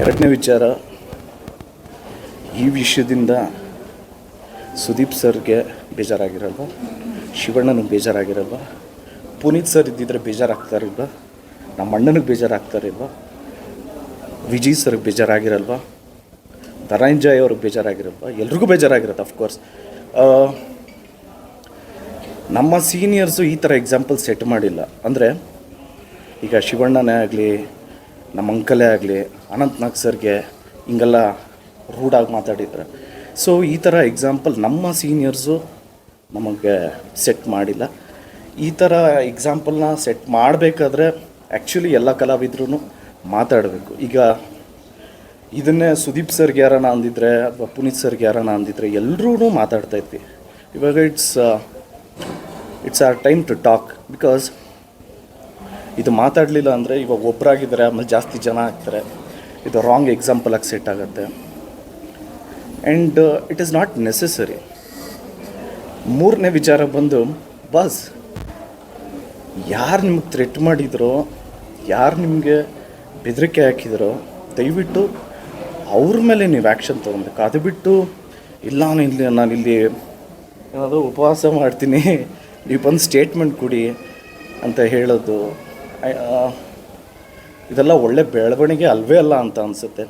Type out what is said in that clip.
ಎರಡನೇ ವಿಚಾರ, ಈ ವಿಷಯದಿಂದ ಸುದೀಪ್ ಸರ್ಗೆ ಬೇಜಾರಾಗಿರಲ್ವ? ಶಿವಣ್ಣನಿಗೆ ಬೇಜಾರಾಗಿರಲ್ವ? ಪುನೀತ್ ಸರ್ ಇದ್ದಿದ್ರೆ ಬೇಜಾರಾಗ್ತಾರಿಲ್ವ? ನಮ್ಮ ಅಣ್ಣನಿಗೆ ಬೇಜಾರಾಗ್ತಾರಿಲ್ವ? ವಿಜಯ್ ಸರ್ಗೆ ಬೇಜಾರಾಗಿರಲ್ವ? ಧನಂಜಯ್ ಅವ್ರಿಗೆ ಬೇಜಾರಾಗಿರಲ್ವ? ಎಲ್ರಿಗೂ ಬೇಜಾರಾಗಿರುತ್ತೆ ಅಫ್ಕೋರ್ಸ್ ನಮ್ಮ ಸೀನಿಯರ್ಸು ಈ ಥರ ಎಕ್ಸಾಂಪಲ್ ಸೆಟ್ ಮಾಡಿಲ್ಲ. ಅಂದರೆ, ಈಗ ಶಿವಣ್ಣನೇ ಆಗಲಿ ನಮ್ಮ ಅಂಕಲೇ ಆಗಲಿ, ಅನಂತ್ನಾಗ್ ಸರ್ಗೆ ಹಿಂಗೆಲ್ಲ ರೂಡಾಗಿ ಮಾತಾಡಿದ್ರು ಸೊ ಈ ಥರ ಎಕ್ಸಾಂಪಲ್ ನಮ್ಮ ಸೀನಿಯರ್ಸು ನಮಗೆ ಸೆಟ್ ಮಾಡಿಲ್ಲ. ಈ ಥರ ಎಕ್ಸಾಂಪಲ್ನ ಸೆಟ್ ಮಾಡಬೇಕಾದ್ರೆ ಆ್ಯಕ್ಚುಲಿ ಎಲ್ಲ ಕಲಾವಿದ್ರೂ ಮಾತಾಡಬೇಕು. ಈಗ ಇದನ್ನೇ ಸುದೀಪ್ ಸರ್ಗೆ ಯಾರನ್ನ ಅಂದಿದ್ರೆ ಅಥವಾ ಪುನೀತ್ ಸರ್ಗೆ ಯಾರನ್ನ ಅಂದಿದ್ರೆ ಎಲ್ಲರೂ ಮಾತಾಡ್ತಾ ಇದ್ವಿ. ಇವಾಗ it's it's our time to talk because ಇದು ಮಾತಾಡಲಿಲ್ಲ ಅಂದರೆ ಇವಾಗ ಒಬ್ಬರಾಗಿದ್ದಾರೆ ಆಮೇಲೆ ಜಾಸ್ತಿ ಜನ ಆಗ್ತಾರೆ. ಇದು ರಾಂಗ್ ಎಕ್ಸಾಂಪಲ್ ಆಗಿ ಸೆಟ್ ಆಗುತ್ತೆ. And it is not necessary ಮೂರನೇ ವಿಚಾರ ಬಂದು, ಬಸ್, ಯಾರು ನಿಮ್ಗೆ ಥ್ರೆಟ್ ಮಾಡಿದ್ರೋ, ಯಾರು ನಿಮಗೆ ಬೆದರಿಕೆ ಹಾಕಿದ್ರೋ, ದಯವಿಟ್ಟು ಅವ್ರ ಮೇಲೆ ನೀವು ಆ್ಯಕ್ಷನ್ ತೊಗೊಬೇಕು. ಅದು ಬಿಟ್ಟು, ಇಲ್ಲ, ನಾನು ಇಲ್ಲಿ ನಾನು ಇಲ್ಲಿ ಏನಾದರೂ ಉಪವಾಸ ಮಾಡ್ತೀನಿ, ನೀವು ಬಂದು ಸ್ಟೇಟ್ಮೆಂಟ್ ಕೊಡಿ ಅಂತ ಹೇಳೋದು ಇದೆಲ್ಲ ಒಳ್ಳೆ ಬೆಳವಣಿಗೆ ಅಲ್ವೇ ಅಲ್ಲ ಅಂತ ಅನಿಸುತ್ತೆ.